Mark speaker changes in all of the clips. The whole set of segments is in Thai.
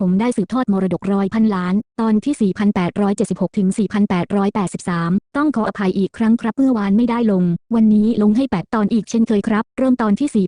Speaker 1: ผมได้สืบทอดมรดกร้อยพันล้าน ตอนที่ 4,876 ถึง 4,883 ต้องขออภัยอีกครั้งครับเมื่อวานไม่ได้ลง วันนี้ลงให้ 8 ตอนอีกเช่นเคยครับ เริ่มตอนที่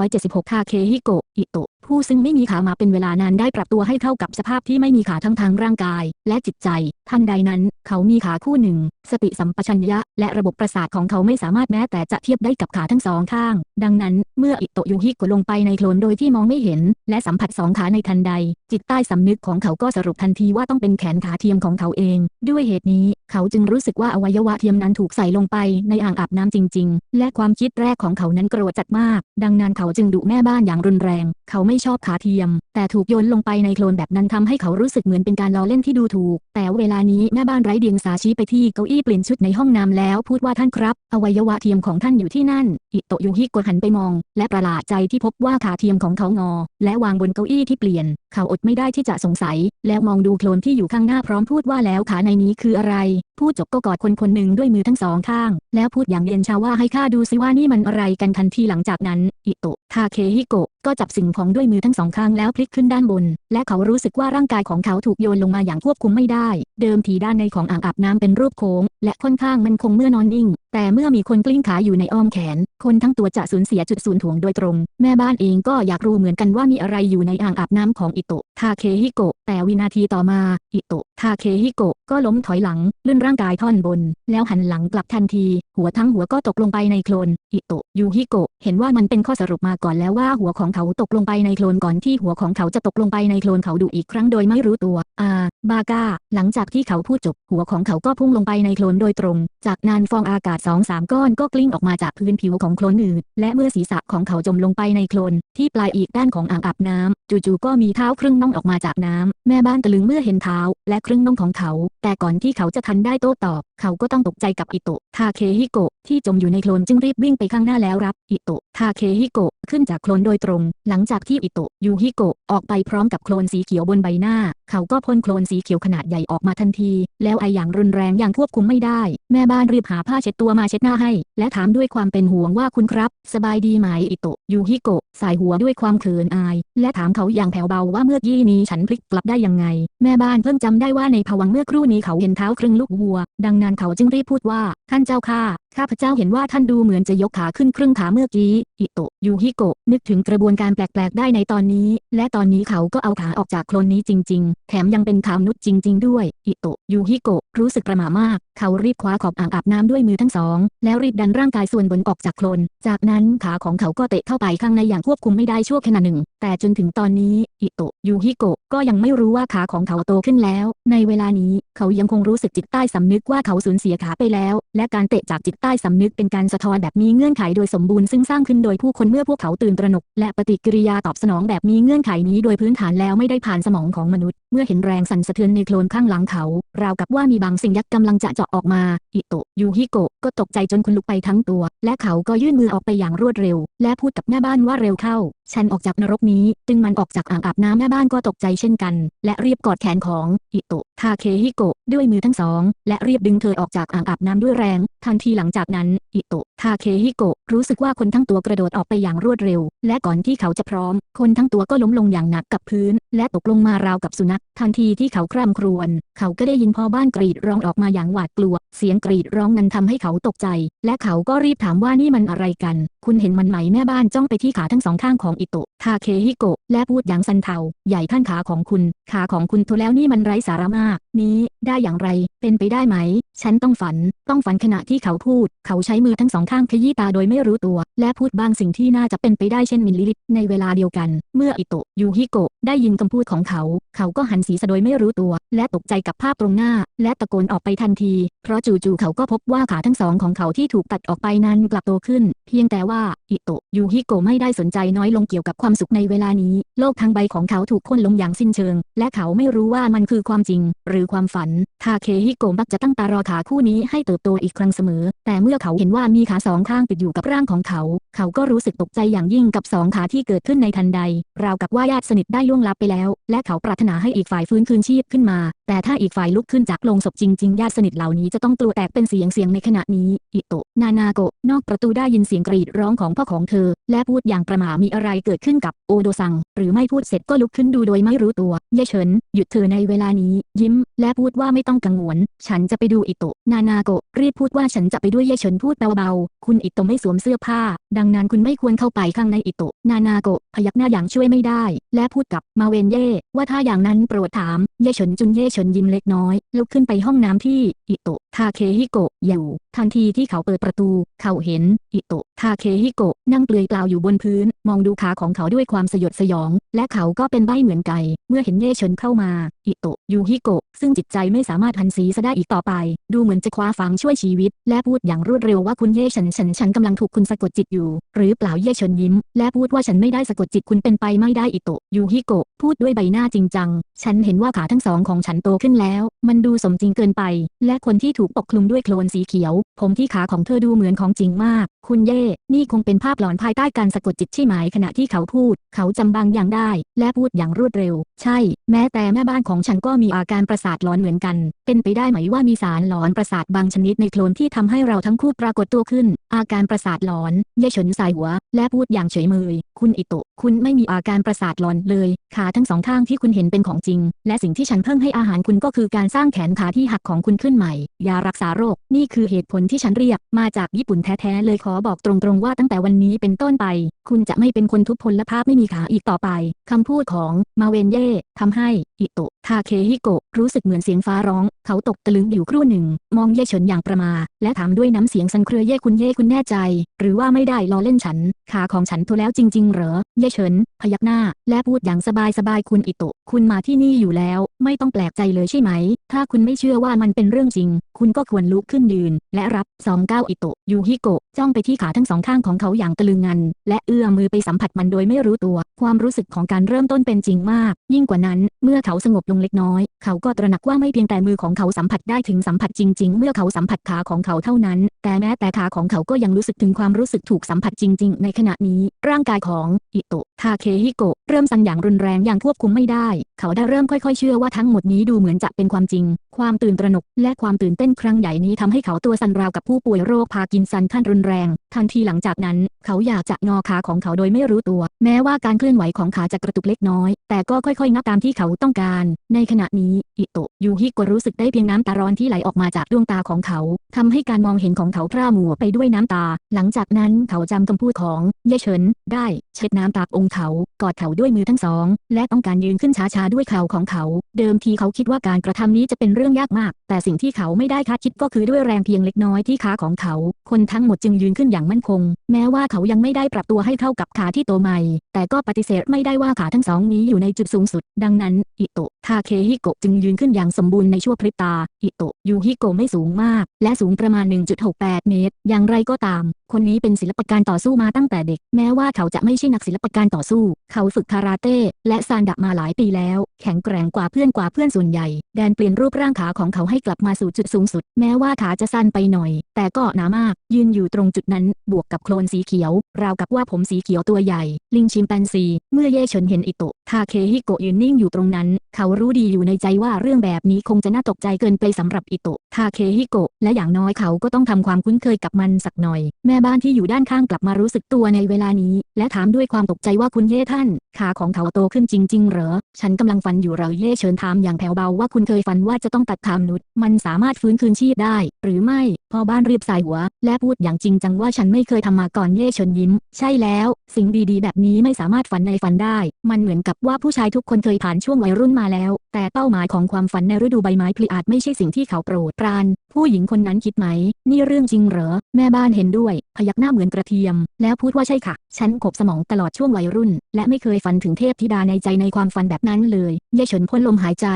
Speaker 1: 4,876คาเคฮิโกะ อิโตะผู้ซึ่งไม่มีขามาเป็นเวลานานได้ปรับตัวให้เข้ากับสภาพที่ไม่มีขาทั้งทางร่างกาย และจิตใจ ทันใดนั้น เขามีขาคู่หนึ่ง สติสัมปชัญญะ และระบบประสาทของเขาไม่สามารถแม้แต่จะเทียบได้กับขาทั้งสองข้าง ดังนั้น เมื่ออิโตยูฮิกลงไปในโคลนโดยที่มองไม่เห็น และสัมผัสสองขาในทันใด จิตใต้สำนึกของเขาก็สรุปทันทีว่าต้องเป็นแขนขาเทียมของเขาเอง ด้วยเหตุนี้ เขาจึงรู้สึกว่าอวัยวะเทียมนั้นถูกใส่ลงไปในอ่างอาบน้ำจริง ๆ และความคิดแรกของเขานั้นโกรธจัดมาก ดังนั้นเขาจึงดุแม่บ้านอย่างรุนแรง เขาไม่ชอบขาเทียม แต่ถูกโยนลงไปในโคลนแบบนั้นทำให้เขารู้สึกเหมือนเป็นการล้อเล่นที่ดูถูก แต่เวลานี้แม่บ้านไร้เดียงสาชี้ไปที่เก้าอี้เปลี่ยนชุดในห้องน้ำแล้วพูดว่าท่านครับ อวัยวะเทียมของท่านอยู่ที่นั่น อิโตยูฮิโกะหันไปมอง และประหลาดใจที่พบว่าขาเทียมของเขางอ และวางบนเก้าอี้ที่เปลี่ยน เขาอดไม่ได้ที่จะสงสัย แล้วมองดูโคลนที่อยู่ข้างหน้าพร้อมพูดว่าแล้วขาในนี้คืออะไร พูดจบก็กอดคนคนหนึ่งด้วยมือทั้งสองข้าง แล้วพูดอย่างเย็นชาว่าให้ข้าดูซิว่านี่มันอะไรกันทันทีหลังจากนั้น อิโตะทาเคฮิโกะก็จับสิ่งของด้วยมือทั้งสองข้างแล้วพลิกขึ้นด้านบน และเขารู้สึกว่าร่างกายของเขาถูกโยนลงมาอย่างควบคุมไม่ได้ เดิมทีด้านในของอ่างอาบน้ำเป็นรูปโค้ง และค่อนข้างมันคงเมื่อนอนนิ่ง แต่เมื่อมีคนกลิ้งขาอยู่ในอ้อมแขน คนทั้งตัวจะสูญเสียจุดศูนย์ถ่วงโดยตรง แม่บ้านเองก็อยากรู้เหมือนกันว่ามีอะไรอยู่ในอ่างอาบน้ำของอิโตะทาเคฮิโกะแต่วินาทีต่อมา อิโตะ ทาเคฮิโกะก็ล้มถอยหลัง ลื่นร่างกายท่อนบน แล้วหันหลังกลับทันที หัวทั้งหัวก็ตกลงไปในโคลนอิโตะยูฮิโกะเห็นว่ามันเป็นข้อสรุปมาก่อนแล้วว่าหัวของเขาตกลงไปในโคลนก่อนที่หัวของเขาจะตกลงไปในโคลนเขาดุอีกครั้งโดยไม่รู้ตัวอ่าบาก้า หลังจากที่เขาพูดจบ หัวของเขาก็พุ่งลงไปในโคลนโดยตรง จากนั้นฟองอากาศสองสามก้อนก็กลิ้งออกมาจากพื้นผิวของโคลนอืดและเมื่อศีรษะของเขาจมลงไปในโคลนที่ปลายอีกด้านของอ่างอาบน้ำ จู่ๆก็มีเท้าครึ่งน่องออกมาจากน้ำแม่บ้านตะลึงเมื่อเห็นเท้า และครึ่งน่องของเขา แต่ก่อนที่เขาจะทันได้โต้ตอบ เขาก็ต้องตกใจกับอิโตะทาเคฮิโกะที่จมอยู่ในโคลนจึงรีบวิ่งไปข้างหน้าแล้วรับ อิโตะทาเคฮิโกะขึ้นจากโคลนโดยตรง หลังจากที่อิโตะยูฮิโกะออกไปพร้อมกับโคลนสีเขียวบนใบหน้า เขาก็พ่นโคลนสีเขียวขนาดใหญ่ออกมาทันที แล้วไออย่างรุนแรงอย่างควบคุมไม่ได้ แม่บ้านรีบหาผ้าเช็ดตัวมาเช็ดหน้าให้ และถามด้วยความเป็นห่วงว่าคุณครับ สบายดีไหมอิโตะยูฮิโกะสายหัวด้วยความเขินอาย และถามเขาอย่างแผ่วเบาว่าเมื่อกี้นี้ฉันพลิกกลับได้ยังไง แม่บ้านเพิ่งจำได้ว่าในภวังเมื่อครู่นี้เขาเห็นเท้าครึ่งลูกวัว ดังนั้นเขาจึงรีบพูดว่าท่านเจ้าข้าข้าพเจ้าเห็นว่าท่านดูเหมือนจะยกขาขึ้นครึ่งขาเมื่อกี้อิโตะยูฮิโกะนึกถึงกระบวนการแปลกๆได้ในตอนนี้ และตอนนี้เขาก็เอาขาออกจากโคลนนี้จริง ๆ แถมยังเป็นขามนุษย์จริง ๆ ด้วยอิโตะยูฮิโกะรู้สึกประหม่ามาก เขารีบคว้าขอบอ่างอาบน้ำด้วยมือทั้งสอง แล้วรีบดันร่างกายส่วนบนออกจากโคลน จากนั้นขาของเขาก็เตะเข้าไปข้างในอย่างควบคุมไม่ได้ชั่วขณะหนึ่ง แต่จนถึงตอนนี้ อิโตะยูฮิโกะก็ยังไม่รู้ว่าขาของเขาโตขึ้นแล้ว ในเวลานี้เขายังคงรู้สึกจิตใต้สำนึกว่าเขาสูญเสียขาไปแล้ว และการเตะจากจิตใต้สำนึกเป็นการสะท้อนแบบมีเงื่อนไขโดยสมบูรณ์ซึ่งสร้างขึ้นโดยผู้คนเมื่อพวกเขาตื่นตระหนกและปฏิกิริยาตอบสนองแบบมีเงื่อนไขนี้โดยพื้นฐานแล้วไม่ได้ผ่านสมองของมนุษย์ เมื่อเห็นแรงสั่นสะเทือนในโคลนข้างหลังเขา ราวกับว่ามีบางสิ่งยักษ์กำลังจะเจาะออกมา อิโตะยูฮิโกะก็ตกใจจนคุณลุกไปทั้งตัว และเขาก็ยื่นมือออกไปอย่างรวดเร็ว และพูดกับแม่บ้านว่าเร็วเข้า ฉันออกจากนรกนี้ จึงมันออกจากอ่างอาบน้ำแม่บ้านก็ตกใจเช่นกัน และรีบกอดแขนของอิโตะทาเคฮิโกะด้วยมือทั้งสอง และรีบดึงเธอออกจากอ่างอาบน้ำด้วยแรง ทันทีหลังจากนั้นอิโตะทาเคฮิโกะรู้สึกว่าคนทั้งตัวกระโดดออกไปอย่างรวดเร็ว และก่อนที่เขาจะพร้อม คนทั้งตัวก็ล้มลงอย่างหนักกับพื้น และตกลงมาราวกับสุนัข ทันทีที่เขาคร่ำครวญเขาก็ได้ยินพ่อบ้านกรีดร้องออกมาอย่างหวาดกลัว เสียงกรีดร้องนั้นทำให้เขาตกใจ และเขาก็รีบถามว่านี่มันอะไรกัน คุณเห็นมันไหมแม่บ้านจ้องไปที่ขาทั้งสองข้างของอิโตะทาเคฮิโกะ และพูดอย่างสันเทา ใหญ่ท่านขาของคุณ ขาของคุณทุแล้วนี่มันไร้สาระมาก นี้ ได้อย่างไร เป็นไปได้ไหม ฉันต้องฝัน ต้องฝันขณะที่เขาพูด เขาใช้มือทั้งสองข้างขยี้ตาโดยไม่รู้ตัว และพูดบางสิ่งที่น่าจะเป็นไปได้เช่นมิลลิลิตในเวลาเดียวกัน เมื่ออิโตะยูฮิโกะได้ยินคำพูดของเขา เขาก็หันศีรษะโดยไม่รู้ตัว และตกใจกับภาพตรงหน้า และตะโกนออกไปทันที เพราะจู่ๆเขาก็พบว่าขาทั้งสองของเขาที่ถูกตัดออกไปนั้นกลับโตขึ้น เพียงแต่ว่าอิโตะยูฮิโกะไม่ได้สนใจน้อยลงเกี่ยวกับความสุขในเวลานี้ โลกทั้งใบของเขาถูกค้นลงอย่างสิ้นเชิง และเขาไม่รู้ว่ามันคือความจริง หรือความฝันทาเคฮิโกะมักจะตั้งตารอขาคู่นี้ให้เติบโตอีกครั้งเสมอ แต่เมื่อเขาเห็นว่ามีขาสองข้างติดอยู่กับร่างของเขา เขาก็รู้สึกตกใจอย่างยิ่งกับสองขาที่เกิดขึ้นในทันใด ราวกับว่าญาติสนิทได้ล่วงลับไปแล้ว และเขาปรารถนาให้อีกฝ่ายฟื้นคืนชีพขึ้นมา แต่ถ้าอีกฝ่ายลุกขึ้นจากโลงศพจริงๆ ญาติสนิทเหล่านี้จะต้องกลัวแตกเป็นเสียงเสียงในขณะนี้ อิโตะ นานาโกะ นอกประตูได้ยินเสียงกรีดร้องของพ่อของเธอ และพูดอย่างประหม่ามีอะไรเกิดขึ้นกับโอโดซัง หรือไม่พูดเสร็จก็ลุกขึ้นดูโดยไม่รู้ตัวเย่เฉิน หยุดเธอในเวลานี้ ยิ้ม และพูดว่าไม่ต้องกังวล ฉันจะไปดูอิโตะ นานาโกะ รีบพูดว่าฉันจะไปด้วยเย่เฉินพูดเบาๆ คุณอิโตะไม่สวมเสื้อผ้า ดังนั้นคุณไม่ควรเข้าไปข้างในอิโตะ นานาโกะพยักหน้าอย่างช่วยไม่ได้ และพูดกับมาเวนเย่ว่าถ้าอย่างนั้นโปรดถาม เย่เฉินจุนเย่เฉินยิ้มเล็กน้อย ลุกขึ้นไปห้องน้ำที่อิโตะทาเคฮิโกะอยู่ทันทีที่เขาเปิดประตู เขาเห็นอิโตะทาเคฮิโกะนั่งเปลือยเปล่าอยู่บนพื้น มองดูขาของเขาด้วยความสยดสยอง และเขาก็เป็นใบ้เหมือนไก่ เมื่อเห็นเย่เฉินเข้ามา อิโตะยูฮิโกะซึ่งจิตใจไม่สามารถหันสีซะได้อีกต่อไป ดูเหมือนจะคว้าฝังช่วยชีวิต และพูดอย่างรวดเร็วว่าคุณเย่เฉินฉันฉันกำลังถูกคุณสะกดจิตอยู่ หรือเปล่าเย่เฉินยิ้ม และพูดว่าฉันไม่ได้สะกดจิตคุณเป็นไปไม่ได้อิโตะยูฮิโกะพูดด้วยใบหน้าจริงจัง ฉันเห็นว่าขาทั้งสองของฉันโตขึ้นแล้ว มันดูสมจริงเกินไป และคนที่ถูกปกคลุมด้วยโคลนสีเขียว ผมที่ขาของเธอดูเหมือนของจริงมาก คุณเย่ นี่คงเป็นภาพหลอนภายใต้การสะกดจิตใช่ไหมขณะที่เขาพูด เขาจำบางอย่างได้ และพูดอย่างรวดเร็ว ใช่ แม้แต่แม่บ้านของฉันก็มีอาการประสาทหลอนเหมือนกัน เป็นไปได้ไหมว่ามีสารหลอนประสาทบางชนิดในโคลนที่ทำให้เราทั้งคู่ปรากฏตัวขึ้น อาการประสาทหลอนเย่เฉินสายหัว และพูดอย่างเฉยเมย คุณอิโตะ คุณไม่มีอาการประสาทหลอนเลย ขาทั้งสองข้างที่คุณเห็นเป็นของจริง และสิ่งที่ฉันเพิ่งให้อาหารคุณก็คือการสร้างแขนขาที่หักของคุณขึ้นใหม่ยารักษาโรค นี่คือเหตุผลที่ฉันเรียก มาจากญี่ปุ่นแท้ๆเลยขอบอกตรงๆว่าตั้งแต่วันนี้เป็นต้นไป คุณจะไม่เป็นคนทุพพลภาพไม่มีขาอีกต่อไป คำพูดของมาเวนเย่ทำให้ อิโตะทาเคฮิโกะรู้สึกเหมือนเสียงฟ้าร้อง เขาตกตะลึงอยู่ครู่หนึ่ง มองเย่เฉินอย่างประมา และถามด้วยน้ำเสียงสันเครือเย่คุณเย่คุณแน่ใจ หรือว่าไม่ได้ล้อเล่นฉัน ขาของฉันทุแล้วจริง ๆ เหรอ เย่เฉิน พยักหน้า และพูดอย่างสบายสบายๆคุณอิโตะ คุณมาที่นี่อยู่แล้ว ไม่ต้องแปลกใจเลยใช่ไหม ถ้าคุณไม่เชื่อว่ามันเป็นเรื่องจริง คุณก็ควรลุกขึ้นยืน และรับสองก้าวอิโตะยูฮิโกะจ้องไปที่ขาทั้งสองข้างของเขาอย่างตะลึงงัน และเอื้อมมือไปสัมผัสมันโดยไม่รู้ตัว ความรู้สึกของการเริ่มต้นเป็นจริงมาก ยิ่งกว่านั้น เมื่อเขาสงบลงเล็กน้อย เขาก็ตระหนักว่าไม่เพียงแต่มือของเขาสัมผัสได้ถึงสัมผัสจริง ๆ เมื่อเขาสัมผัสขาของเขาเท่านั้น แต่แม้แต่ขาของเขาก็ยังรู้สึกถึงความรู้สึกถูกสัมผัสจริง ๆ ในขณะนี้ ร่างกายของอิโตะทาเคฮิโกะเริ่มสั่นอย่างรุนแรงอย่างควบคุมไม่ได้ เขาได้เริ่มค่อยๆ เชื่อว่าทั้งหมดนี้ดูเหมือนจะเป็นความจริง ความตื่นตระหนก และความตื่นเต้นครั้งใหญ่นี้ทำให้เขาตัวสั่นราวกับผู้ป่วยโรคพาร์กินสันขั้นรุนแรง ทันทีหลังจากนั้น เขาอยากจะงอขาของเขาโดยไม่รู้ตัว แม้ว่าการเคลื่อนไหวของขาจะกระตุกเล็กน้อย แต่ก็ค่อยๆนับตามที่เขาต้องการ ในขณะนี้อิโตะยูฮิโกะรู้สึกได้เพียงน้ำตาร้อนที่ไหลออกมาจากดวงตาของเขาทำให้การมองเห็นของเขาพร่ามัวไปด้วยน้ำตา หลังจากนั้นเขาจำคำพูดของเย่เฉินได้ เช็ดน้ำตาองค์เขา กอดเขาด้วยมือทั้งสอง และต้องการยืนขึ้นช้าๆด้วยเข่าของเขา เดิมทีเขาคิดว่าการกระทำนี้จะเป็นเรื่องยากมาก แต่สิ่งที่เขาไม่ได้คาดคิดก็คือด้วยแรงเพียงเล็กน้อยที่ขาของเขา คนทั้งหมดจึงยืนขึ้นอย่างมั่นคง แม้ว่าเขายังไม่ได้ปรับตัวให้เข้ากับขาที่โตใหม่ แต่ก็ปฏิเสธไม่ได้ว่าขาทั้งสองนี้อยู่ในจุดสูงสุด ดังนั้นอิโตะทาเคฮิโกะจึงยืนขึ้นอย่างสมบูรณ์ในชั่วพริบตาอิโตะยูฮิโกะไม่สูงมาก และสูงประมาณ 1.68 เมตร อย่างไรก็ตาม คนนี้เป็นศิลปการต่อสู้มาตั้งแต่เด็ก แม้ว่าเขาจะไม่ใช่นักศิลปการต่อสู้ เขาฝึกคาราเต้ และซานดะมาหลายปีแล้ว แข็งแกร่งกว่าเพื่อนกว่าเพื่อนส่วนใหญ่ แดนเปลี่ยนรูปร่างขาของเขาให้กลับมาสู่จุดสูงสุด แม้ว่าขาจะสั้นไปหน่อย แต่ก็หนามาก ยืนอยู่ตรงจุดนั้น บวกกับโคลนสีเขียว ราวกับว่าผมสีเขียวตัวใหญ่ ลิงชิมแปนซี เมื่อเย่เฉินเห็นอิโตะทาเคฮิโกะยืนนิ่งอยู่ตรงนั้น เขารู้ดีอยู่ในใจว่าเรื่องแบบนี้คงจะน่าตกใจเกินไปสำหรับอิโตะทาเคฮิโกะและอย่างน้อยเขาก็ต้องทำความคุ้นเคยกับมันสักหน่อย แม่บ้านที่อยู่ด้านข้างกลับมารู้สึกตัวในเวลานี้ และถามด้วยความตกใจว่าคุณเย่ท่าน ขาของเขาโตขึ้นจริง ๆ เหรอ ฉันกำลังฝันอยู่เราเย่เชิญถามอย่างแผ่วเบาว่าคุณเคยฝันว่าจะต้องตัดขามนุษย์ มันสามารถฟื้นคืนชีพได้ หรือไม่พ่อบ้านรีบสายหัว และพูดอย่างจริงจังว่าฉันไม่เคยทำมาก่อนเย่เชิญยิ้ม ใช่แล้ว สิ่งดีๆ แบบนี้ไม่สามารถฝันในฝันได้ มันเหมือนกับว่าผู้ชายทุกคนเคยผ่านช่วงวัยรุ่นมาแล้ว แต่เป้าหมายของความฝันในฤดูใบไม้ผลิอาจไม่ใช่สิ่งที่เขาโปรดปราน ผู้หญิงคนนั้นคิดไหม นี่เรื่องจริงเหรอ แม่บ้านเห็นด้วย พยักหน้าเหมือนกระเทียม แล้วพูดว่าใช่ค่ะฉันขบสมองตลอดช่วงวัยรุ่น และไม่เคยฝันถึงเทพธิดาในใจในความฝันแบบนั้นเลยเย่เฉินพ่นลมหายใจ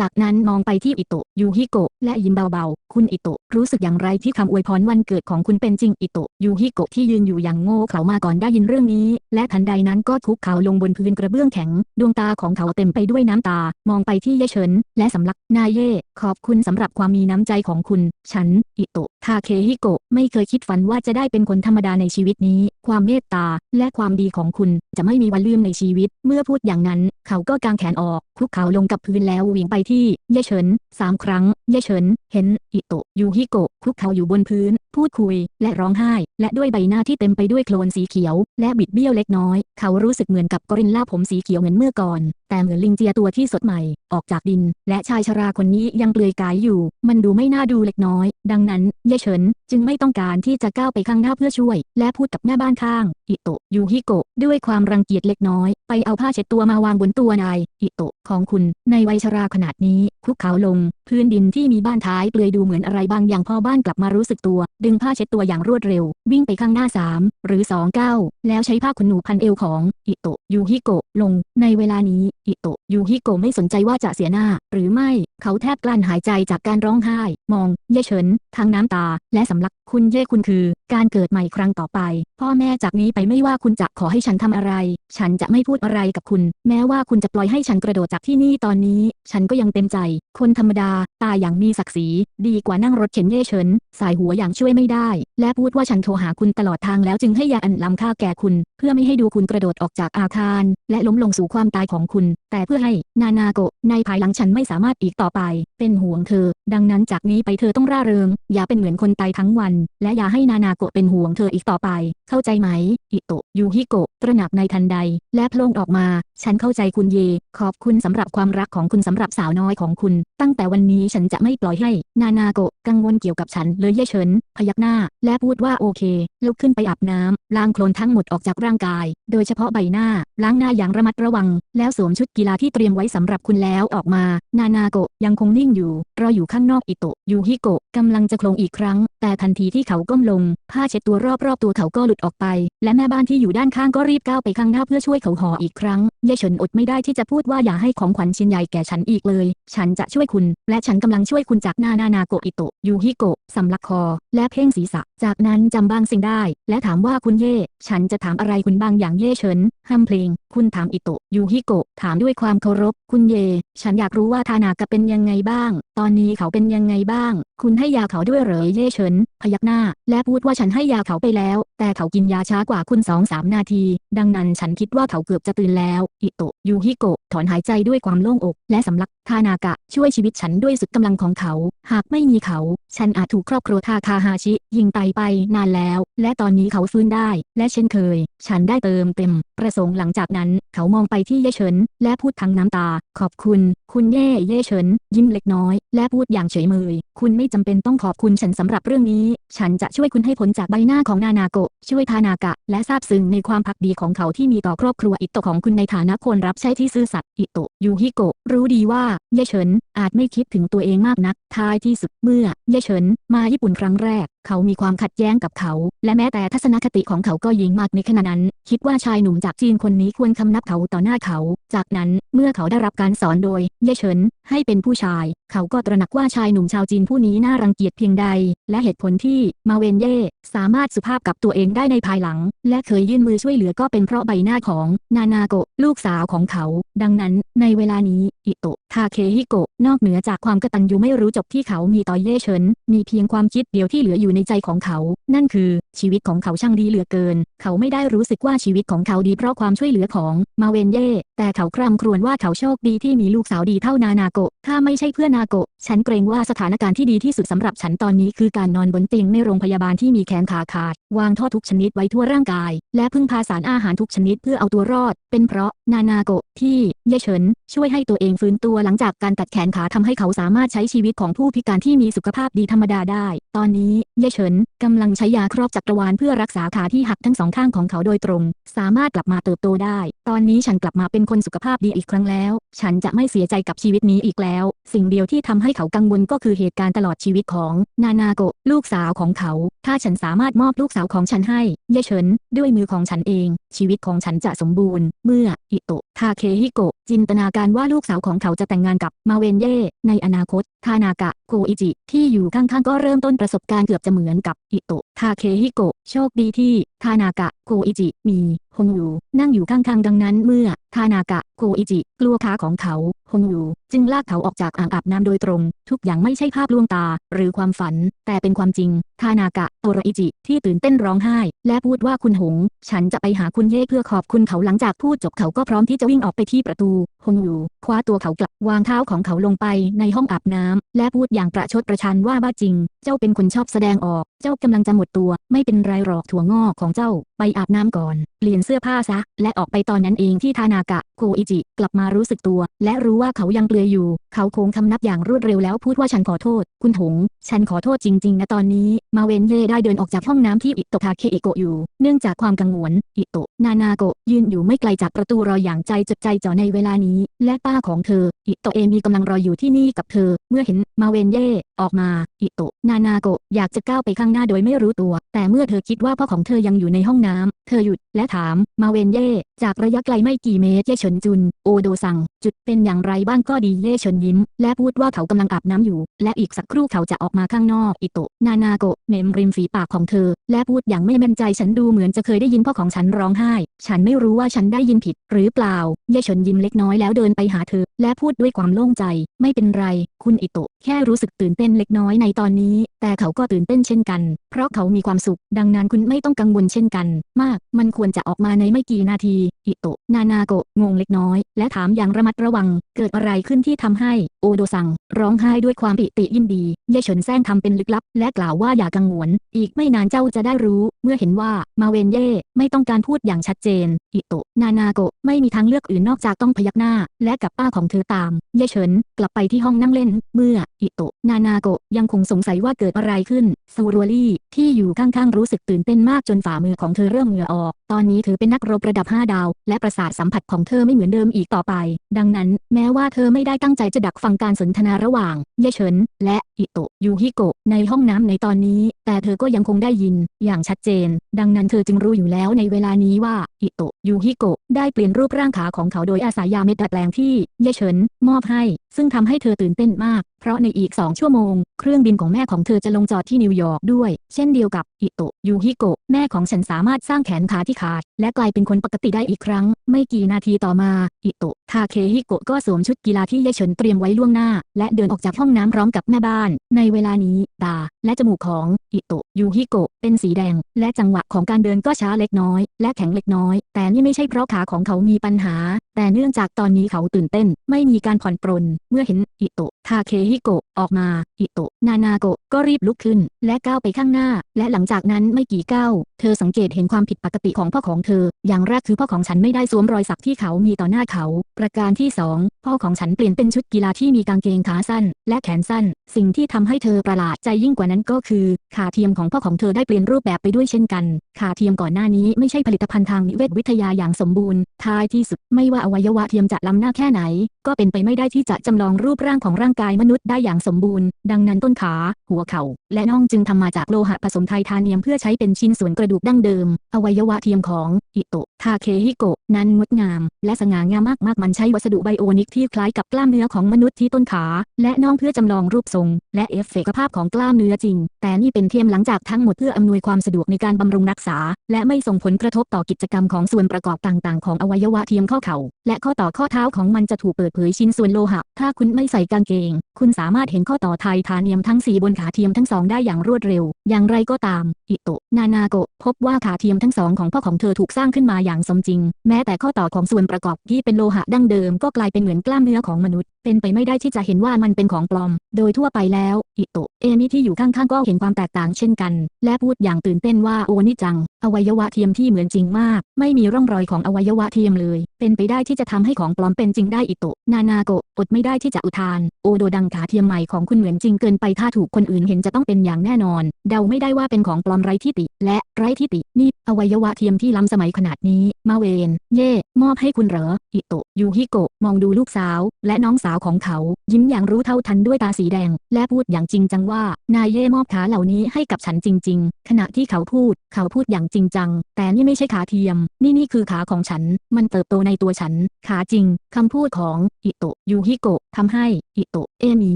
Speaker 1: จากนั้นมองไปที่อิโตะยูฮิโกะและยิ้มเบาๆ คุณอิโตะรู้สึกอย่างไรที่คำอวยพรวันเกิดของคุณเป็นจริงอิโตะยูฮิโกะที่ยืนอยู่อย่างโง่เขามาก่อนได้ยินเรื่องนี้ และทันใดนั้นก็คุกเข่าลงบนพื้นกระเบื้องแข็ง ดวงตาของเขาเต็มไปด้วยน้ำตา มองไปที่เย่เฉินและสำลักนายเย่ขอบคุณสำหรับความมีน้ำใจของคุณ ฉัน อิโตะ ทาเคฮิโกะไม่เคยคิดฝันว่าจะได้เป็นคนธรรมดาในชีวิตนี้ ความเมตตาและความดีของคุณจะไม่มีวันลืมในชีวิต เมื่อพูดอย่างนั้น เขาก็กางแขนออกคุกเข่าลงกับพื้นแล้วเหวิ่งไปที่เย่เฉินสามครั้งเย่เฉิน เห็นอิโตะยูฮิโกะคุกเข่าอยู่บนพื้น พูดคุยและร้องไห้และด้วยใบหน้าที่เต็มไปด้วยโคลนสีเขียว และบิดเบี้ยวเล็กน้อย เขารู้สึกเหมือนกับกอริลลาผมสีเขียวเหมือนเมื่อก่อน แต่เหมือนลิงเจียตัวที่สดใหม่ ออกจากดิน และชายชราคนนี้ยังเปลือยกายอยู่ มันดูไม่น่าดูเล็กน้อย ดังนั้นเย่เฉิน จึงไม่ต้องการที่จะก้าวไปข้างหน้าเพื่อช่วย และพูดกับแม่บ้านข้าง อิโตะยูฮิโกะด้วยความรังเกียจเล็กน้อย ไปเอาผ้าเช็ดตัวมาวางบนตัวนาย อิโตะของคุณ ในวัยชราขนาดนี้ คุกเขาลง พื้นดินที่มีบ้านท้ายเปลือยดูเหมือนอะไรบางอย่างพอบ้านกลับมารู้สึกตัว ดึงผ้าเช็ดตัวอย่างรวดเร็ว วิ่งไปข้างหน้าสามหรือสองก้าวแล้วใช้ผ้าขนหนูพันเอวของ อิโตะยูฮิโกะลง ในเวลานี้ อิโตะยูฮิโกะไม่สนใจว่าจะเสียหน้า หรือไม่ เขาแทบกลั้นหายใจจากการร้องไห้ มอง เย่เฉิน ทางน้ำตา และสำลัก คุณเย่คุณคือ การเกิดใหม่ครั้งต่อไป พ่อแม่จากนี้ไปไม่ว่าคุณจะขอให้ฉันทำอะไร ฉันจะไม่พูดอะไรกับคุณ แม้ว่าคุณจะปล่อยให้ฉันกระโดดจากที่นี่ตอนนี้ ฉันก็ยังเต็มใจ คนธรรมดา ตายอย่างมีศักดิ์ศรี ดีกว่านั่งรถเข็นเย่เฉิน สายหัวอย่างช่วยไม่ได้ และพูดว่าฉันโทรหาคุณตลอดทางแล้วจึงให้ยาอันล้ำค่าแก่คุณ เพื่อไม่ให้ดูคุณกระโดดออกจากอาคาร และล้มลงสู่ความตายของคุณ แต่เพื่อให้นานาโกะในภายหลังฉันไม่สามารถอีกต่อไป เป็นห่วงเธอ ดังนั้นจากนี้ไปเธอต้องร่าเริงอย่าเป็นเหมือนคนตายทั้งวัน และอย่าให้นานาโกะเป็นห่วงเธออีกต่อไป เข้าใจไหม อิโตะยูฮิโกะตระหนักในทันใด และโพล่งออกมาฉันเข้าใจคุณเย ขอบคุณสำหรับความรักของคุณสำหรับสาวน้อยของคุณ ตั้งแต่วันนี้ฉันจะไม่ปล่อยให้ นานาโกะกังวลเกี่ยวกับฉันเลยเย่เฉิน พยักหน้า และพูดว่าโอเค ลุกขึ้นไปอาบน้ำล้างโคลนทั้งหมดออกจากร่างกาย โดยเฉพาะใบหน้า ล้างหน้าอย่างระมัดระวัง แล้วสวมชุดกีฬาที่เตรียมไว้สำหรับคุณแล้วออกมา นานาโกะยังคงนิ่งอยู่ รออยู่ข้างนอกอิโตะยูฮิโกะกำลังจะโคลงอีกครั้ง แต่ทันทีที่เขาก้มลง ผ้าเช็ดตัวรอบๆตัวเขาก็หลุดออกไป และแม่บ้านที่อยู่ด้านข้างก็รีบก้าวไปข้างหน้าเพื่อช่วยเขาห่ออีกครั้งเย่เฉินอดไม่ได้ที่จะพูดว่าอย่าให้ของขวัญชิ้นใหญ่แก่ฉันอีกเลย ฉันจะช่วยคุณ และฉันกำลังช่วยคุณจากหน้านานาโกอิโตะยูฮิโกะสำลักคอ และเพ่งศีรษะ จากนั้นจำบางสิ่งได้ และถามว่าคุณเย่ ฉันจะถามอะไรคุณบางอย่างเย่เฉินห้ามเพลง คุณถามอิโตะยูฮิโกะถามด้วยความเคารพ คุณเย่ ฉันอยากรู้ว่าทานากะเป็นยังไงบ้าง ตอนนี้เขาเป็นยังไงบ้างคุณให้ยาเขาด้วยเหรอเย่เฉิน พยักหน้า และพูดว่าฉันให้ยาเขาไปแล้ว แต่เขากินยาช้ากว่าคุณสองสามนาที ดังนั้นฉันคิดว่าเขาเกือบจะตื่นแล้ว อิโตะยูฮิโกะถอนหายใจด้วยความโล่งอก และสำลักทานากะ ช่วยชีวิตฉันด้วยสุดกำลังของเขา หากไม่มีเขา ฉันอาจถูกครอบครัวทาคาฮาชิ ยิงตายไปนานแล้ว และตอนนี้เขาฟื้นได้ และเช่นเคย ฉันได้เติมเต็ม ประสงค์หลังจากนั้น เขามองไปที่เย่เฉิน และพูดทั้งน้ำตา ขอบคุณ คุณเย่เย่เฉิน ยิ้มเล็กน้อย และพูดอย่างเฉยเมย คุณไม่จำเป็นต้องขอบคุณฉันสำหรับเรื่องนี้ ฉันจะช่วยคุณให้พ้นจากใบหน้าของนานาโกะช่วยทานากะ และซาบซึ้งในความพักดีของเขาที่มีต่อครอบครัวอิโตะของคุณในฐานะคนรับใช้ที่ซื่อสัตย์อิโตะยูฮิโกะรู้ดีว่าเย่เฉินอาจไม่คิดถึงตัวเองมากนัก ท้ายที่สุดเมื่อเย่เฉินมาญี่ปุ่นครั้งแรก เขามีความขัดแย้งกับเขา และแม้แต่ทัศนคติของเขาก็ยิงมากในขณะนั้น คิดว่าชายหนุ่มจากจีนคนนี้ควรคำนับเขาต่อหน้าเขา จากนั้นเมื่อเขาได้รับการสอนโดย เย่เฉิน ให้เป็นผู้ชาย เขาก็ตระหนักว่าชายหนุ่มชาวจีนผู้นี้น่ารังเกียจเพียงใด และเหตุผลที่มาเวนเย่สามารถสุภาพกับตัวเองได้ในภายหลัง และเคยยื่นมือช่วยเหลือก็เป็นเพราะใบหน้าของนานาโกะลูกสาวของเขา ดังนั้นในเวลานี้อิโตะทาเคฮิโกะนอกเหนือจากความกตัญญูไม่รู้จบที่เขามีต่อเย่เฉินมีเพียงความคิดเดียวที่เหลืออยู่ในใจของเขา นั่นคือ ชีวิตของเขาช่างดีเหลือเกิน เขาไม่ได้รู้สึกว่าชีวิตของเขาดีเพราะความช่วยเหลือของมาเวนเย่แต่เขาคร่ำครวญว่าเขาโชคดีที่มีลูกสาวดีเท่านานาโกะถ้าไม่ใช่เพื่อนาโกะ ฉันเกรงว่าสถานการณ์ที่ดีที่สุดสำหรับฉันตอนนี้คือการนอนบนเตียงในโรงพยาบาลที่มีแขนขาขาด วางท่อทุกชนิดไว้ทั่วร่างกาย และพึ่งพาสารอาหารทุกชนิดเพื่อเอาตัวรอด เป็นเพราะนานาโกะที่เย่เฉิน ช่วยให้ตัวเองฟื้นตัวหลังจากการตัดแขนขาทำให้เขาสามารถใช้ชีวิตของผู้พิการที่มีสุขภาพดีธรรมดาได้ ตอนนี้เย่เฉินกำลังใช้ยาครอบจักรวาลเพื่อรักษาขาที่หักทั้งสองข้างของเขาโดยตรง สามารถกลับมาเติบโตได้ ตอนนี้ฉันกลับมาเป็นคนสุขภาพดีอีกครั้งแล้ว ฉันจะไม่เสียใจกับชีวิตนี้อีกแล้ว สิ่งเดียวที่ทำให้เขากังวลก็คือเหตุการณ์ตลอดชีวิตของ นานาโกะลูกสาวของเขา ถ้าฉันสามารถมอบลูกสาวของฉันให้เย่เฉินด้วยมือของฉันเอง ชีวิตของฉันจะสมบูรณ์ เมื่อ อิโตะทาเคฮิโกะจินตนาการว่าลูกสาวของเขาจะแต่งงานกับมาเวนเย่ในอนาคต ทานากะโกอิจิ ที่อยู่ข้างๆ ก็เริ่มต้นประสบการณ์เกือบจะเหมือนกับอิโตะทาเคฮิโกะโชคดีที่ ทานากะโกอิจิ มีฮงยูนั่งอยู่ข้างๆ ดังนั้นเมื่อ ทานากะโกอิจิ กลัวขาของเขาฮงยูจึงลากเขาออกจากอ่างอาบน้ำโดยตรง ทุกอย่างไม่ใช่ภาพลวงตา หรือความฝัน แต่เป็นความจริง ทานากะโอรอิจิ ที่ตื่นเต้นร้องไห้ และพูดว่าคุณหง ฉันจะไปหาคุณเย่เพื่อขอบคุณเขาหลังจากพูดจบเขาก็พร้อมที่จะวิ่งออกไปที่ประตูฮงอยู่คว้าตัวเขากลับวางเท้าของเขาลงไปในห้องอาบน้ำและพูดอย่างประชดประชันว่าบ้าจริง เจ้าเป็นคนชอบแสดงออก เจ้ากำลังจะหมดตัว ไม่เป็นไรหรอกถั่วงอกของเจ้า ไปอาบน้ำก่อน เปลี่ยนเสื้อผ้าซะ และออกไปตอนนั้นเองที่ทานากะโกอิจิ กลับมารู้สึกตัว และรู้ว่าเขายังเปลือยอยู่ เขาโค้งคำนับอย่างรวดเร็วแล้วพูดว่าฉันขอโทษ คุณหงฉันขอโทษจริง ๆ นะตอนนี้ มาเวนเย่ได้เดินออกจากห้องน้ำที่อิโตะทาเคอิโกะอยู่ เนื่องจากความกังวล อิโตะนานาโกะยืนอยู่ไม่ไกลจากประตูรออย่างใจจดใจจ่อในเวลานี้ และป้าของเธอ อิโตะเอมีกำลังรออยู่ที่นี่กับเธอ เมื่อเห็นมาเวนเย่ออกมา อิโตะนานาโกอยากจะก้าวไปข้างหน้าโดยไม่รู้ตัว แต่เมื่อเธอคิดว่าพ่อของเธอยังอยู่ในห้องน้ำ เธอหยุดและถาม มาเวนเย่จากระยะไกลไม่กี่เมตรเย่เฉินจุน โอโดซัง จุดเป็นอย่างไรบ้างก็ดีเย่เฉินยิ้ม และพูดว่าเขากำลังอาบน้ำอยู่ และอีกสักครู่เขาจะออกมาข้างนอก อิโตะนานาโกเมมริมฝีปากของเธอ และพูดอย่างไม่มั่นใจฉันดูเหมือนจะเคยได้ยินพ่อของฉันร้องไห้ ฉันไม่รู้ว่าฉันได้ยินผิดหรือเปล่า vào เย่เฉินยิ้มเล็กน้อยแล้วเดินไปหาเธอ และพูดด้วยความโล่งใจ ไม่เป็นไร คุณอิโตะ แค่รู้สึกตื่นเต้นเล็กน้อยในตอนนี้ แต่เขาก็ตื่นเต้นเช่นกัน เพราะเขามีความสุข ดังนั้นคุณไม่ต้องกังวลเช่นกัน มาก มันควรจะออกมาในไม่กี่นาที อิโตะ นานาโกะ งงเล็กน้อย และถามอย่างระมัดระวัง เกิดอะไรขึ้นที่ทำให้ โอโดซัง ร้องไห้ด้วยความปิติยินดี เย่เฉินแซงทำเป็นลึกลับ และกล่าวว่าอย่ากังวล อีกไม่นานเจ้าจะได้รู้ เมื่อเห็นว่า มาเวนเย่ ไม่ต้องการพูดอย่างชัดเจน อิโตะ นานาโกะ ไม่มีทางเลือกอื่นนอกจากต้องพยักหน้า และกับป้าของเธอตามเย่เฉินกลับไปที่ห้องนั่งเล่น เมื่ออิโตะนานาโกะยังคงสงสัยว่าเกิดอะไรขึ้น ซูรัวลี่ ที่อยู่ข้างๆรู้สึกตื่นเต้นมากจนฝ่ามือของเธอเริ่มเหงื่อออก ตอนนี้เธอเป็นนักรบระดับ 5 ดาว และประสาทสัมผัสของเธอไม่เหมือนเดิมอีกต่อไป ดังนั้น แม้ว่าเธอไม่ได้ตั้งใจจะดักฟังการสนทนาระหว่าง เยเฉิน และอิโตะยูฮิโกะในห้องน้ำในตอนนี้ แต่เธอก็ยังคงได้ยิน อย่างชัดเจน ดังนั้นเธอจึงรู้อยู่แล้วในเวลานี้ว่าอิโตะยูฮิโกะได้เปลี่ยนรูปร่างขาของเขาโดยอาศัยยาเม็ดดัดแปลงที่ เยเฉิน มอบให้ ซึ่งทำให้เธอตื่นเต้นมาก เพราะในอีกสองชั่วโมง เครื่องบินของแม่ของเธอจะลงจอดที่นิวยอร์กด้วย เช่นเดียวกับอิโตะยูฮิโกะแม่ของฉันสามารถสร้างแขนขาที่ขาด และกลายเป็นคนปกติได้อีกครั้ง ไม่กี่นาทีต่อมา อิโตะ ทาเคฮิโกะก็สวมชุดกีฬาที่เยเฉินเตรียมไว้ล่วงหน้า และเดินออกจากห้องน้ำพร้อมกับแม่บ้าน ในเวลานี้ ตา และจมูกของ อิโตะยูฮิโกะเป็นสีแดง และจังหวะของการเดินก็ช้าเล็กน้อย และแข็งเล็กน้อย แต่นี่ไม่ใช่เพราะขาของเขามีปัญหา แต่เนื่องจากตอนนี้เขาตื่นเต้น ไม่มีการผ่อนปรน เมื่อเห็น อิโตะทาเคฮิโกะออกมา อิโตะนานาโกะก็รีบลุกขึ้น และก้าวไปข้างหน้า และหลังจากนั้นไม่กี่ก้าวเธอสังเกตเห็นความผิดปกติของพ่อของเธอ อย่างแรกคือพ่อของฉันไม่ได้สวมรอยสักที่เขามีต่อหน้าเขาประการที่สอง พ่อของฉันเปลี่ยนเป็นชุดกีฬาที่มีกางเกงขาสั้น และแขนสั้น สิ่งที่ทำให้เธอประหลาดใจยิ่งกว่านั้นก็คือ ขาเทียมของพ่อของเธอได้เปลี่ยนรูปแบบไปด้วยเช่นกัน ขาเทียมก่อนหน้านี้ไม่ใช่ผลิตภัณฑ์ทางนิเวศวิทยาอย่างสมบูรณ์ ท้ายที่สุดไม่ว่าอวัยวะเทียมจะล้ำหน้าแค่ไหน ก็เป็นไปไม่ได้ที่จะจำลองรูปร่างของร่างกายมนุษย์ได้อย่างสมบูรณ์ ดังนั้นต้นขา หัวเข่า และน่องจึงทำมาจากโลหะผสมไททาเนียมเพื่อใช้เป็นชิ้นส่วนกระดูกดั้งเดิม อวัยวะเทียมของอิโตะทาเคฮิโกะนั้นงดงาม และสง่างามมากๆมันใช้วัสดุไบโอนิกที่คล้ายกับกล้ามเนื้อของมนุษย์ที่ต้นขา และน่องเพื่อจำลองรูปทรง และเอฟเฟกต์ภาพของกล้ามเนื้อจริง แต่นี่เป็นเทียมหลังจากทั้งหมดเพื่ออำนวยความสะดวกในการบำรุงรักษา และไม่ส่งผลกระทบต่อกิจกรรมของส่วนประกอบต่างๆ ของอวัยวะเทียมข้อเข่า และข้อต่อข้อเท้าของมันจะถูกเปิดเผยชิ้นส่วนโลหะ ถ้าคุณไม่ใส่กางเกง คุณสามารถเห็นข้อต่อไททาเนียมทั้ง4บนขาเทียมทั้งสองได้อย่างรวดเร็ว อย่างไรก็ตาม อิโตะ นานาโกะ พบว่าขาเทียมทั้งสองของพ่อของเธอถูกสร้างขึ้นมาอย่างสมจริง แม้แต่ข้อต่อของส่วนประกอบที่เป็นโลหะดั้งเดิมก็กลายเป็นเหมือนกล้ามเนื้อของมนุษย์ เป็นไปไม่ได้ที่จะเห็นว่ามันเป็นของปลอม โดยทั่วไปแล้ว อิโตะเอมิที่อยู่ข้างๆก็เห็นความแตกต่างเช่นกัน และพูดอย่างตื่นเต้นว่าโอนี่จัง อวัยวะเทียมที่เหมือนจริงมาก ไม่มีร่องรอยของอวัยวะเทียมเลย เป็นไปได้ที่จะทำให้ของปลอมเป็นจริงได้อิโตะนานาโกะอดไม่ได้ที่จะอุทาน โอโดดังขาเทียมใหม่ของคุณเหมือนจริงเกินไปถ้าถูกคนอื่นเห็นจะต้องเป็นอย่างแน่นอน เดาไม่ได้ว่าเป็นของปลอมไร้ที่ติ และไร้ที่ตินี่อวัยวะเทียมที่ล้ำสมัยขนาดนี้ มาเวน เย่ มอบให้คุณเหรอ อิโตะยูฮิโกะมองดูลูกสาว และน้องสาวของเขา ยิ้มอย่างรู้เท่าทันด้วยตาสีแดง และพูดอย่างจริงจังว่านายเย่มอบขาเหล่านี้ให้กับฉันจริง ๆ ขณะที่เขาพูด เขาพูดอย่างจริงจัง แต่นี่ไม่ใช่ขาเทียม นี่นี่คือขาของฉัน มันเติบโตในตัวฉัน ขาจริง คำพูดของอิโตะยูฮิโกะทำให้อิโตะเอมี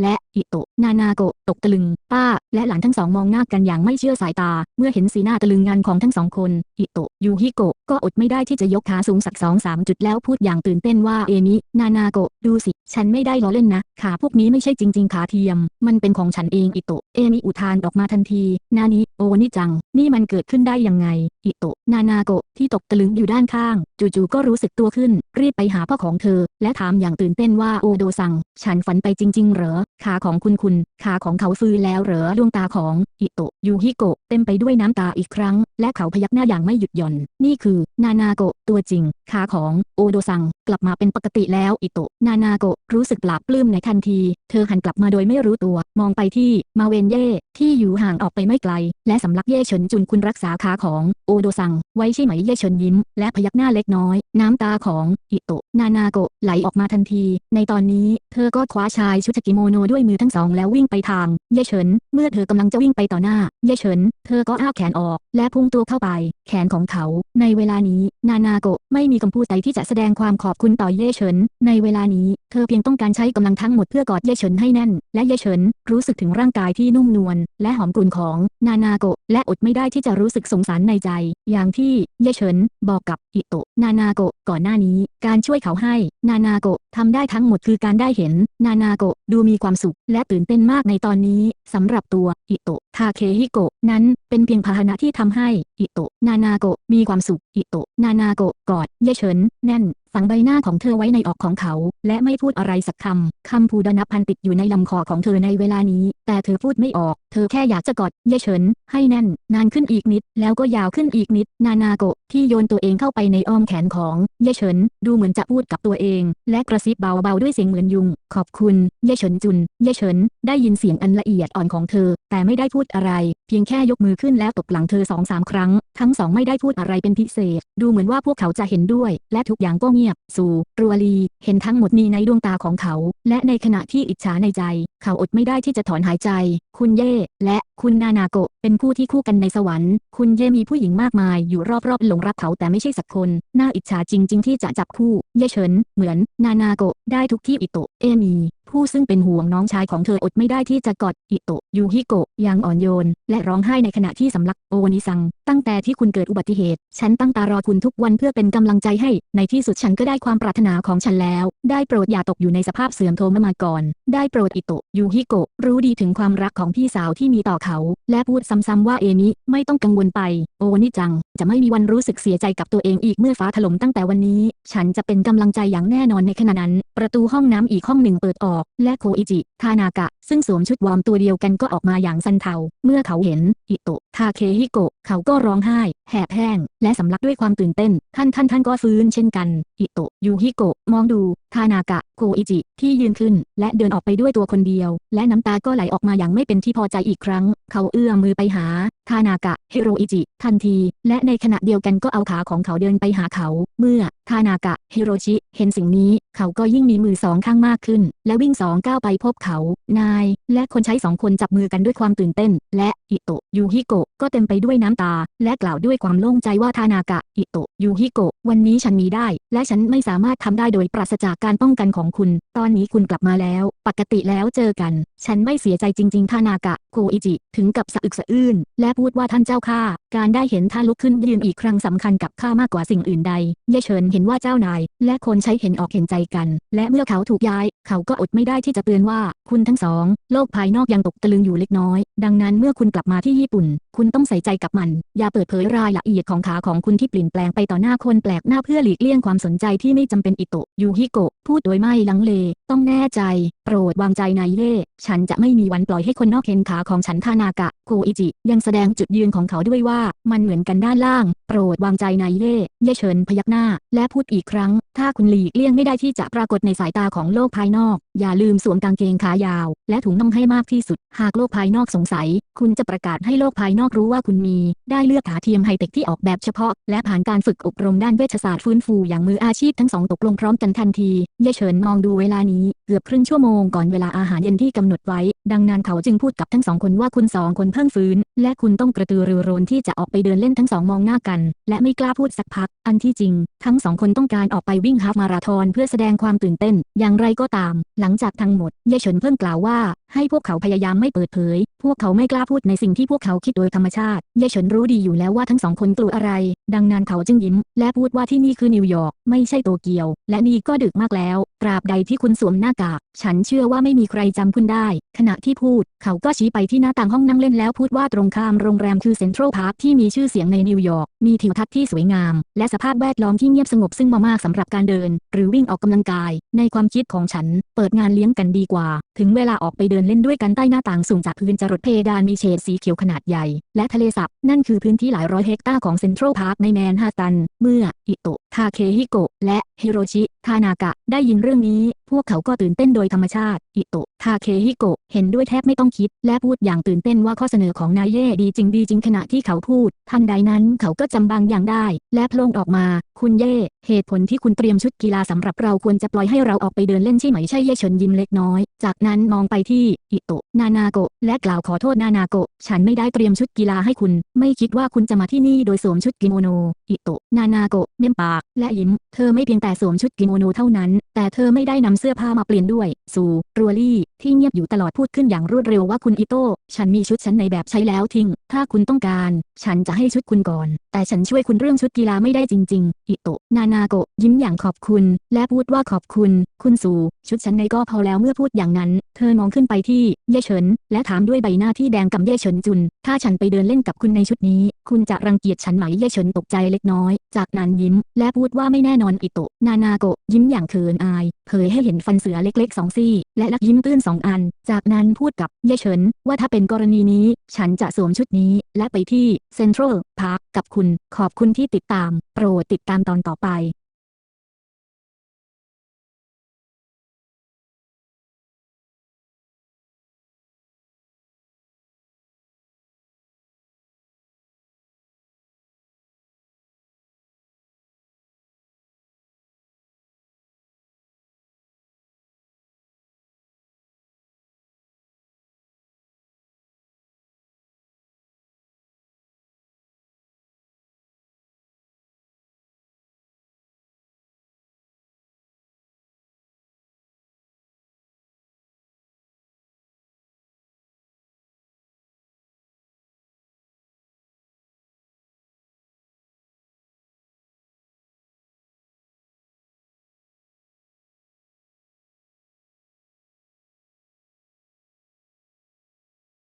Speaker 1: และอิโตะนานาโกะตกตะลึง ป้า และหลานทั้งสองมองหน้ากันอย่างไม่เชื่อสายตา เมื่อเห็นสีหน้าตะลึงงานของทั้งสองคนอิโตะยูฮิโกะก็อดไม่ได้ที่จะยกขาสูงสักสองสามจุดแล้วพูดอย่างตื่นเต้นว่าเอมินานานาโกะดูสิ ฉันไม่ได้ล้อเล่นนะ ขาพวกนี้ไม่ใช่จริง ๆ ขาเทียม มันเป็นของฉันเองอิโตะ เอมิอุทานออกมาทันที นานิโอนี่จัง นี่มันเกิดขึ้นได้ยังไง อิโตะ นานาโกะ ที่ตกตะลึงอยู่ด้านข้าง จู่ๆก็รู้สึกตัวขึ้น รีบไปหาพ่อของเธอ และถามอย่างตื่นเต้นว่าโอโดซัง ฉันฝันไปจริง ๆ เหรอ ขาของคุณคุณ ขาของเขาฟื้นแล้วเหรอ ดวงตาของ อิโตะ ยูฮิโกะ เต็มไปด้วยน้ำตาอีกครั้ง และเขาพยักหน้าอย่างไม่หยุดหย่อน นี่คือ นานาโกะ ตัวจริง ขาของ โอโดซัง กลับมาเป็นปกติแล้ว อิโตะ นานาโกะ รู้สึกปลาบปลื้มในทันที เธอหันกลับมาโดยไม่รู้ตัว มองไปที่ มาเวนเย่ที่อยู่ห่างออกไปไม่ไกล และสำลักเย่เฉินจุนคุณรักษาขาของโอโดซัง ไว้ใช่ไหมเย่เฉินยิ้ม และพยักหน้าเล็กน้อย น้ำตาของอิโตะนานาโกะไหลออกมาทันที ในตอนนี้เธอก็คว้าชายชุดกิโมโนด้วยมือทั้งสองแล้ววิ่งไปทางเย่เฉิน เมื่อเธอกำลังจะวิ่งไปต่อหน้าเย่เฉิน เธอก็อ้าแขนออก และพุ่งตัวเข้าไป แขนของเขา ในเวลานี้ นานาโกะไม่มีคำพูดใดที่จะแสดงความขอบคุณต่อเย่เฉิน ในเวลานี้ เธอเพียงต้องการใช้กำลังทั้งหมดเพื่อกอดเย่เฉินให้แน่น และเย่เฉินรู้สึกถึงร่างกายที่นุ่มนวลและหอมกลุ่นของนานาโกะและอดไม่ได้ที่จะรู้สึกสงสารในใจ อย่างที่เย่เฉินบอกกับอิโตะนานาโกะก่อนหน้านี้ การช่วยเขาให้ นานาโกะทำได้ทั้งหมดคือการได้เห็น นานาโกะดูมีความสุข และตื่นเต้นมากในตอนนี้สำหรับตัวอิโตะทาเคฮิโกะนั้นเป็นเพียงพาหนะที่ทำให้อิโตะนานาโกะมีความสุขอิโตะนานาโกะกอดเย่เฉินแน่น ฝังใบหน้าของเธอไว้ในออกของเขา และไม่พูดอะไรสักคำ คำพูดนับพันติดอยู่ในลำคอของเธอในเวลานี้ แต่เธอพูดไม่ออก เธอแค่อยากจะกอดเย่เฉิน ให้แน่น นานขึ้นอีกนิด แล้วก็ยาวขึ้นอีกนิด นานาโกะที่โยนตัวเองเข้าไปในอ้อมแขนของ เย่เฉิน ดูเหมือนจะพูดกับตัวเอง และกระซิบเบาๆด้วยเสียงเหมือนยุง ขอบคุณ เย่เฉินจุน เย่เฉิน ได้ยินเสียงอันละเอียดอ่อนของเธอ แต่ไม่ได้พูดอะไร เพียงแค่ยกมือขึ้นแล้วตบหลังเธอสองสามครั้ง ทั้งสองไม่ได้พูดอะไรเป็นพิเศษ ดูเหมือนว่าพวกเขาจะเห็นด้วย และทุกอย่างก็เงียบ สู่รัวลี เห็นทั้งหมดนี้ในดวงตาของเขา และในขณะที่อิจฉาในใจ เขาอดไม่ได้ที่จะถอนหายใจ คุณเย่ และคุณนานาโกะ เป็นคู่ที่คู่กันในสวรรค์ คุณเย่มีผู้หญิงมากมายอยู่รอบๆหลงรักเขาแต่ไม่ใช่สักคน น่าอิจฉาจริงๆ ที่จะจับคู่ เย่เฉิน เหมือน นานาโกะ ได้ทุกที่อิโตะ เอมี ผู้ซึ่งเป็นห่วงน้องชายของเธออดไม่ได้ที่จะกอดอิโตะยูฮิโกะอย่างอ่อนโยน และร้องไห้ในขณะที่สำลักโอวานิซัง ตั้งแต่ที่คุณเกิดอุบัติเหตุ ฉันตั้งตารอคุณทุกวันเพื่อเป็นกำลังใจให้ ในที่สุดฉันก็ได้ความปรารถนาของฉันแล้ว ได้โปรดอย่าตกอยู่ในสภาพเสื่อมโทรมมาก่อน ได้โปรดอิโตะยูฮิโกะรู้ดีถึงความรักของพี่สาวที่มีต่อเขา และพูดซ้ำๆว่าเอมิไม่ต้องกังวลไป โอวานิจัง จะไม่มีวันรู้สึกเสียใจกับตัวเองอีกเมื่อฟ้าถล่มตั้งแต่วันนี้ ฉันจะเป็นกำลังใจอย่างแน่นอนในขณะนั้น ประตูห้องน้ำอีกห้องหนึ่งเปิดออกและโคอิจิ ทานากะ ซึ่งสวมชุดวอร์มตัวเดียวกันก็ออกมาอย่างสันเทา เมื่อเขาเห็น อิโตะทาเคฮิโกะ เขาก็ร้องไห้ แหบแห้ง และสำลักด้วยความตื่นเต้น ท่านท่านท่านก็ฟื้นเช่นกัน อิโตะยูฮิโกะ มองดู ทานากะโคอิจิ ที่ยืนขึ้น และเดินออกไปด้วยตัวคนเดียว และน้ำตาก็ไหลออกมาอย่างไม่เป็นที่พอใจอีกครั้ง เขาเอื้อมมือไปหา ทานากะ เฮโรอิจิ ทันที และในขณะเดียวกันก็เอาขาของเขาเดินไปหาเขา เมื่อ ทานากะ เฮโรชิ เห็นสิ่งนี้ เขาก็ยิ่งมีมือสองข้างมากขึ้น และวิ่งสองก้าวไปพบเขา นายและคนใช้สองคนจับมือกันด้วยความตื่นเต้น และอิโตะยูฮิโกะก็เต็มไปด้วยน้ำตา และกล่าวด้วยความโล่งใจว่าทานากะอิโตะยูฮิโกะวันนี้ฉันมีได้ และฉันไม่สามารถทำได้โดยปราศจากการป้องกันของคุณ ตอนนี้คุณกลับมาแล้ว ปกติแล้วเจอกัน ฉันไม่เสียใจจริง ๆ ทานากะโกอิจิ ถึงกับสะอึกสะอื้นและพูดว่าท่านเจ้าข้าการได้เห็นท่านลุกขึ้นยืนอีกครั้งสำคัญกับข้ามากกว่าสิ่งอื่นใด เย่เฉินเห็นว่าเจ้านาย และคนใช้เห็นออกเห็นใจกัน และเมื่อเขาถูกย้าย เขาก็อดไม่ได้ที่จะเตือนว่า คุณทั้งสอง โลกภายนอกยังตกตะลึงอยู่เล็กน้อย ดังนั้นเมื่อคุณกลับมาที่ญี่ปุ่น คุณต้องใส่ใจกับมัน อย่าเปิดเผยรายละเอียดของขาของคุณที่เปลี่ยนแปลงไปต่อหน้าคนแปลกหน้าเพื่อหลีกเลี่ยงความสนใจที่ไม่จำเป็นอิโตะยูฮิโกะ พูดโดยไม่ลังเล ต้องแน่ใจ โปรดวางใจนายเล่ฉันจะไม่มีวันปล่อยให้คนนอกเห็นขาของฉันทานากะโกอิจิ ยังแสดงจุดยืนของเขาด้วยว่า มันเหมือนกันด้านล่าง โปรดวางใจนายเล่เย่เฉินพยักหน้า และพูดอีกครั้ง ถ้าคุณหลีกเลี่ยงไม่ได้ที่จะปรากฏในสายตาของโลกภายนอก อย่าลืมสวมกางเกงขายาว และถุงน่องให้มากที่สุด หากโลกภายนอกสงสัย คุณจะประกาศให้โลกภายนอกรู้ว่าคุณมี ได้เลือกขาเทียมไฮเทคที่ออกแบบเฉพาะ และผ่านการฝึกอบรมด้านเวชศาสตร์ฟื้นฟูอย่างมืออาชีพทั้งสองตกลงพร้อมกันทันทีเย่เฉินมองดูเวลานี้ เกือบครึ่งชั่วโมงก่อนเวลาอาหารเย็นที่กำหนดไว้ ดังนั้นเขาจึงพูดกับทั้งสองคนว่าคุณสองคนเพิ่งฟื้น และคุณต้องกระตือรือร้นที่จะออกไปเดินเล่นทั้งสองมองหน้ากัน และไม่กล้าพูดสักพัก อันที่จริง ทั้งสองคนต้องการออกไปวิ่งฮาล์ฟมาราธอนเพื่อแสดงความตื่นเต้น อย่างไรก็ตาม หลังจากทั้งหมด เย่เฉินเพิ่งกล่าวว่า ให้พวกเขาพยายามไม่เปิดเผย พวกเขาไม่กล้าพูดในสิ่งที่พวกเขาคิดโดยธรรมชาติ เย่เฉินรู้ดีอยู่แล้วว่าทั้งสองคนกลัวอะไร ดังนั้นเขาจึงยิ้ม และพูดว่าที่นี่คือนิวยอร์ก ไม่ใช่โตเกียว และนี่ก็ดึกมากแล้วตราบใดที่คุณสวมหน้ากาก ฉันเชื่อว่าไม่มีใครจำคุณได้ ขณะที่พูด เขาก็ชี้ไปที่หน้าต่างห้องนั่งเล่นแล้วพูดว่าตรงข้ามโรงแรมคือเซ็นทรัลพาร์คที่มีชื่อเสียงในนิวยอร์ก มีทิวทัศน์ที่สวยงาม และสภาพแวดล้อมที่เงียบสงบซึ่งเหมามากสำหรับการเดิน หรือวิ่งออกกำลังกาย ในความคิดของฉัน เปิดงานเลี้ยงกันดีกว่า ถึงเวลาออกไปเดินเล่นด้วยกันใต้หน้าต่างสูงจากพื้นจรดเพดานมีเฉดสีเขียวขนาดใหญ่ และทะเลสาบนั่นคือพื้นที่หลายร้อยเฮกตาร์ของเซ็นทรัลพาร์คในแมนฮัตตัน เมื่ออิโตะทาเคฮิโกะและฮิโรชิทานากะได้ยินเรื่องนี้ พวกเขาก็ตื่นเต้นโดยธรรมชาติ อิโตะ ทาเคฮิโกะ เห็นด้วยแทบไม่ต้องคิด และพูดอย่างตื่นเต้นว่าข้อเสนอของนายเย่ดีจริงดีจริงขณะที่เขาพูด ทันใดนั้นเขาก็จำบางอย่างได้ และโพลงออกมา คุณเย่ เหตุผลที่คุณเตรียมชุดกีฬาสำหรับเราควรจะปล่อยให้เราออกไปเดินเล่นใช่ไหมใช่เย่เฉินยิ้มเล็กน้อย จากนั้นมองไปที่ อิโตะ นานาโกะ และกล่าวขอโทษนานาโกะ ฉันไม่ได้เตรียมชุดกีฬาให้คุณ ไม่คิดว่าคุณจะมาที่นี่โดยสวมชุดกิโมโน อิโตะ นานาโกะ เม้มปาก และยิ้ม เธอไม่เพียงแต่สวมชุดกิโมโนเท่านั้น แต่เธอไม่ได้นำเสื้อผ้ามาเปลี่ยนด้วยสูรัวลี่ที่เงียบอยู่ตลอดพูดขึ้นอย่างรวดเร็วว่าคุณอิโต้ ฉันมีชุดชั้นในแบบใช้แล้วทิ้ง ถ้าคุณต้องการ ฉันจะให้ชุดคุณก่อน แต่ฉันช่วยคุณเรื่องชุดกีฬาไม่ได้จริง ๆ อิโตะ นานาโกะ ยิ้มอย่างขอบคุณ และพูดว่าขอบคุณ คุณสู่ ชุดชั้นในก็พอแล้วเมื่อพูดอย่างนั้น เธอมองขึ้นไปที่ เย่เฉิน และถามด้วยใบหน้าที่แดงกับเย่เฉินจุน ถ้าฉันไปเดินเล่นกับคุณในชุดนี้ คุณจะรังเกียจฉันไหม เย่เฉินตกใจเล็กน้อย จากนั้นยิ้ม และพูดว่าไม่แน่นอน อิโตะ นานาโกะ ยิ้มอย่างเขินอาย เผยให้เห็นฟันเสือเล็กๆสองซี่ และลักยิ้มตื้นสองอัน จากนั้นพูดกับเย่เฉินว่าถ้าเป็นกรณีนี้ ฉันจะสวมชุดนี้ และไปที่เซ็นทรัลพาร์คกับคุณ ขอบคุณที่ติดตาม โปรดติดตามตอนต่อไป